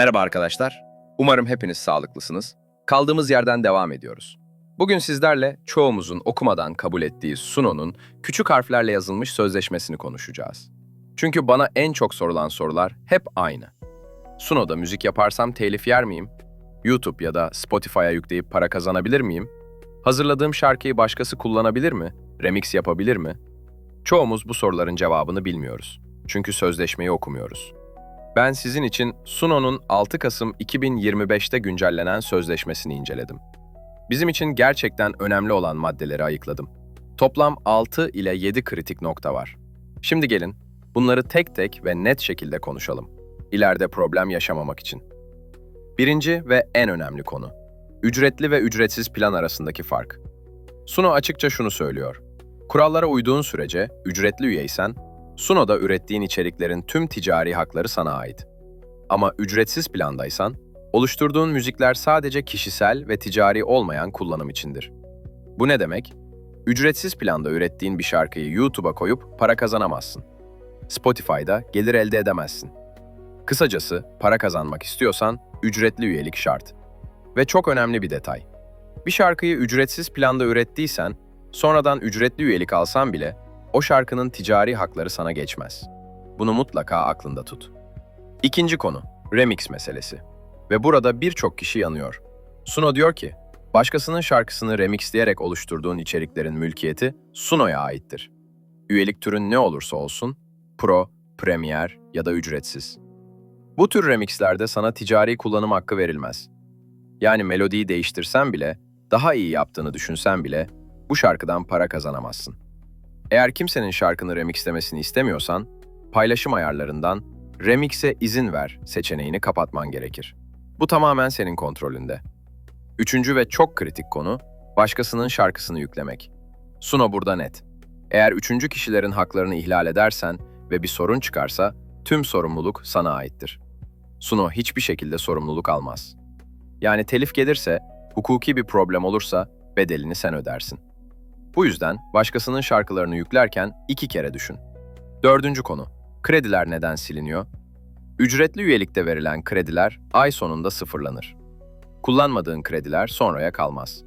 Merhaba arkadaşlar. Umarım hepiniz sağlıklısınız. Kaldığımız yerden devam ediyoruz. Bugün sizlerle çoğumuzun okumadan kabul ettiği Suno'nun küçük harflerle yazılmış sözleşmesini konuşacağız. Çünkü bana en çok sorulan sorular hep aynı. Suno'da müzik yaparsam telif yer miyim? YouTube ya da Spotify'a yükleyip para kazanabilir miyim? Hazırladığım şarkıyı başkası kullanabilir mi? Remix yapabilir mi? Çoğumuz bu soruların cevabını bilmiyoruz. Çünkü sözleşmeyi okumuyoruz. Ben sizin için Suno'nun 6 Kasım 2025'te güncellenen sözleşmesini inceledim. Bizim için gerçekten önemli olan maddeleri ayıkladım. Toplam 6 ile 7 kritik nokta var. Şimdi gelin bunları tek tek ve net şekilde konuşalım. İleride problem yaşamamak için. Birinci ve en önemli konu. Ücretli ve ücretsiz plan arasındaki fark. Suno açıkça şunu söylüyor. Kurallara uyduğun sürece ücretli üyeysen Suno'da ürettiğin içeriklerin tüm ticari hakları sana ait. Ama ücretsiz plandaysan, oluşturduğun müzikler sadece kişisel ve ticari olmayan kullanım içindir. Bu ne demek? Ücretsiz planda ürettiğin bir şarkıyı YouTube'a koyup para kazanamazsın. Spotify'da gelir elde edemezsin. Kısacası para kazanmak istiyorsan ücretli üyelik şart. Ve çok önemli bir detay. Bir şarkıyı ücretsiz planda ürettiysen, sonradan ücretli üyelik alsan bile o şarkının ticari hakları sana geçmez. Bunu mutlaka aklında tut. İkinci konu, remix meselesi. Ve burada birçok kişi yanıyor. Suno diyor ki, başkasının şarkısını remixleyerek oluşturduğun içeriklerin mülkiyeti Suno'ya aittir. Üyelik türün ne olursa olsun, pro, premier ya da ücretsiz. Bu tür remixlerde sana ticari kullanım hakkı verilmez. Yani melodiyi değiştirsen bile, daha iyi yaptığını düşünsen bile bu şarkıdan para kazanamazsın. Eğer kimsenin şarkını remixlemesini istemiyorsan, paylaşım ayarlarından Remix'e izin ver seçeneğini kapatman gerekir. Bu tamamen senin kontrolünde. Üçüncü ve çok kritik konu, başkasının şarkısını yüklemek. Suno burada net. Eğer üçüncü kişilerin haklarını ihlal edersen ve bir sorun çıkarsa, tüm sorumluluk sana aittir. Suno hiçbir şekilde sorumluluk almaz. Yani telif gelirse, hukuki bir problem olursa bedelini sen ödersin. Bu yüzden başkasının şarkılarını yüklerken iki kere düşün. Dördüncü konu. Krediler neden siliniyor? Ücretli üyelikte verilen krediler ay sonunda sıfırlanır. Kullanmadığın krediler sonraya kalmaz.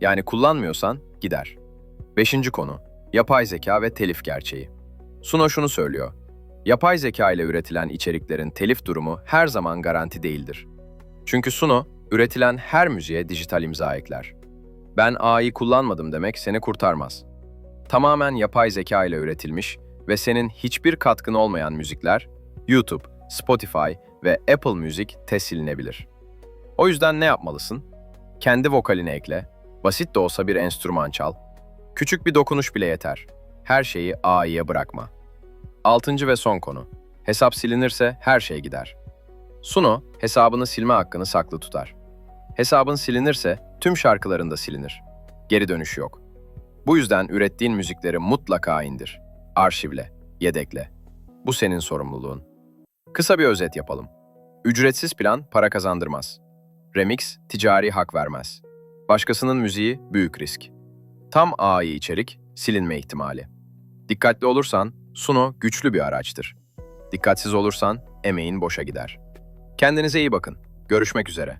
Yani kullanmıyorsan gider. Beşinci konu. Yapay zeka ve telif gerçeği. Suno şunu söylüyor. Yapay zeka ile üretilen içeriklerin telif durumu her zaman garanti değildir. Çünkü Suno, üretilen her müziğe dijital imza ekler. Ben AI kullanmadım demek seni kurtarmaz. Tamamen yapay zeka ile üretilmiş ve senin hiçbir katkın olmayan müzikler YouTube, Spotify ve Apple Music silinebilir. O yüzden ne yapmalısın? Kendi vokalini ekle, basit de olsa bir enstrüman çal. Küçük bir dokunuş bile yeter. Her şeyi AI'ye bırakma. Altıncı ve son konu. Hesap silinirse her şey gider. Suno, hesabını silme hakkını saklı tutar. Hesabın silinirse tüm şarkıların da silinir. Geri dönüş yok. Bu yüzden ürettiğin müzikleri mutlaka indir. Arşivle, yedekle. Bu senin sorumluluğun. Kısa bir özet yapalım. Ücretsiz plan para kazandırmaz. Remix ticari hak vermez. Başkasının müziği büyük risk. Tam AI içerik silinme ihtimali. Dikkatli olursan Suno güçlü bir araçtır. Dikkatsiz olursan emeğin boşa gider. Kendinize iyi bakın. Görüşmek üzere.